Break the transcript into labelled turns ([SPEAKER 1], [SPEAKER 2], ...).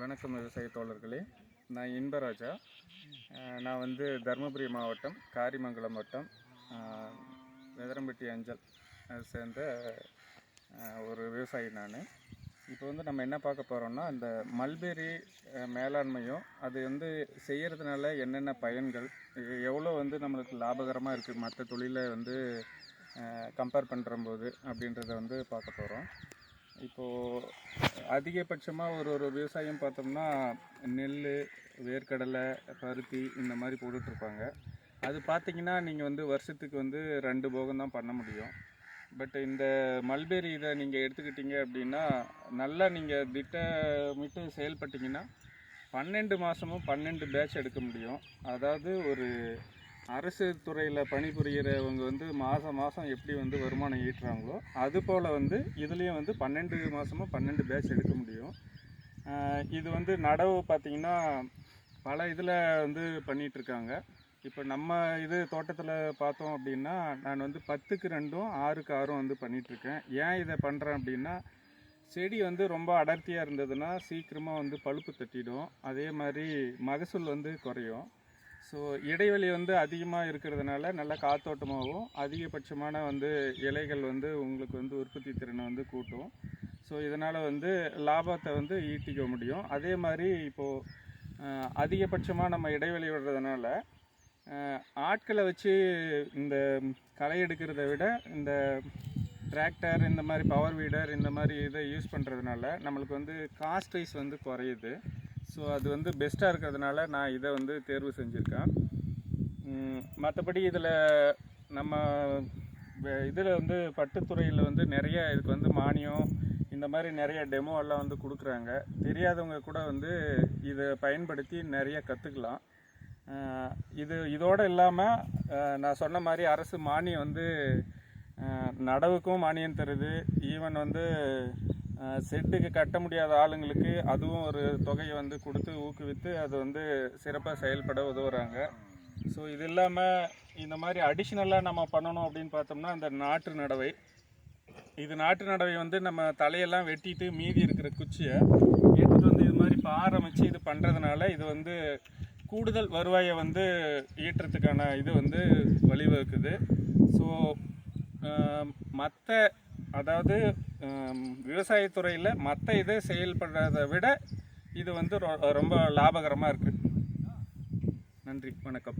[SPEAKER 1] வணக்கம் விவசாய தோழர்களே. நான் இன்பராஜா. நான் வந்து தருமபுரி மாவட்டம் காரிமங்கலம் வட்டம் வெதரம்பட்டி அஞ்சல். சேர்ந்த ஒரு விவசாயி நான். இப்போ வந்து நம்ம என்ன பார்க்க போகிறோம்னா இந்த மல்பெரி மேலாண்மையும் அது வந்து செய்கிறதுனால என்னென்ன பயன்கள் எவ்வளோ வந்து நம்மளுக்கு லாபகரமாக இருக்குது மற்ற தொழிலை வந்து கம்பேர் பண்ணுறம்போது அப்படின்றத வந்து பார்க்க போகிறோம் இப்போது அதிகபட்சமாக ஒரு ஒரு விவசாயம் பார்த்தோம்னா நெல் வேர்க்கடலை பருத்தி இந்த மாதிரி போட்டுட்ருப்பாங்க. அது பார்த்தீங்கன்னா நீங்கள் வந்து வருஷத்துக்கு வந்து ரெண்டு போகம் தான் பண்ண முடியும். பட் இந்த மல்பெரி இதை நீங்கள் எடுத்துக்கிட்டீங்க அப்படின்னா நல்லா நீங்கள் திட்டமிட்டு செயல்பட்டிங்கன்னா பன்னெண்டு மாதமும் பன்னெண்டு பேட்ச் எடுக்க முடியும். அதாவது ஒரு அரசு துறையில் பணிபுரிகிறவங்க வந்து மாதம் மாதம் எப்படி வந்து வருமானம் ஈட்டுறாங்களோ அது போல் வந்து இதுலேயும் வந்து பன்னெண்டு மாதமும் பன்னெண்டு பேட்ச் எடுக்க முடியும். இது வந்து நடவு பார்த்திங்கன்னா பல இதில் வந்து பண்ணிகிட்ருக்காங்க இப்போ நம்ம இது தோட்டத்தில் பார்த்தோம் அப்படின்னா நான் வந்து பத்துக்கு ரெண்டும் ஆறுக்கு ஆறும் வந்து பண்ணிகிட்ருக்கேன் ஏன் இதை பண்ணுறேன் அப்படின்னா செடி வந்து ரொம்ப அடர்த்தியாக இருந்ததுன்னா சீக்கிரமாக வந்து பழுப்பு தட்டிடும். அதே மாதிரி மகசூல் வந்து குறையும். ஸோ இடைவெளி வந்து அதிகமாக இருக்கிறதுனால நல்ல காத்தோட்டமாகவும் அதிகபட்சமான வந்து இலைகள் வந்து உங்களுக்கு வந்து உற்பத்தி திறனை வந்து கூட்டும். ஸோ இதனால் வந்து லாபத்தை வந்து ஈட்டிக்க முடியும். அதே மாதிரி இப்போது அதிகபட்சமாக நம்ம இடைவெளி விடுறதுனால ஆட்களை வச்சு இந்த களை எடுக்கிறத விட இந்த டிராக்டர் இந்த மாதிரி பவர் வீடர் இந்த மாதிரி இதை யூஸ் பண்ணுறதுனால நம்மளுக்கு வந்து காஸ்ட் வைஸ் வந்து குறையுது. ஸோ அது வந்து பெஸ்ட்டாக இருக்கிறதுனால நான் இதை வந்து தேர்வு செஞ்சுருக்கேன். மற்றபடி இதில் நம்ம இதில் வந்து பட்டுத்துறையில் வந்து நிறைய இதுக்கு வந்து மானியம் இந்த மாதிரி நிறைய டெமோ எல்லாம் வந்து கொடுக்குறாங்க. தெரியாதவங்க கூட வந்து இதை பயன்படுத்தி நிறைய கற்றுக்கலாம் இது இதோடு இல்லாமல் நான் சொன்ன மாதிரி அரசு மானியம் வந்து நடவுக்கும் மானியம் தருது. ஈவன் வந்து செட்டுக்கு கட்ட முடியாத ஆளுங்களுக்கு அதுவும் ஒரு தொகையை வந்து கொடுத்து ஊக்குவித்து அது வந்து சிறப்பாக செயல்பட உதவுறாங்க. ஸோ இது இல்லாமல் இந்த மாதிரி அடிஷ்னலாக நம்ம பண்ணணும் அப்படின்னு பார்த்தோம்னா இந்த நாட்டு நடவை. இது நாட்டு நடவை வந்து நம்ம தலையெல்லாம் வெட்டிட்டு மீதி இருக்கிற குச்சியை எடுத்துகிட்டு வந்து இது மாதிரி பாரமிச்சு இது பண்ணுறதுனால இது வந்து கூடுதல் வருவாயை வந்து ஈட்டுறதுக்கான இது வந்து வழிவகுக்குது. ஸோ மற்ற அதாவது விவசாயத்துறையில் மற்ற இதை செயல்படுறதை விட இது வந்து ரொ- ரொம்ப லாபகரமாக இருக்குது நன்றி வணக்கம்.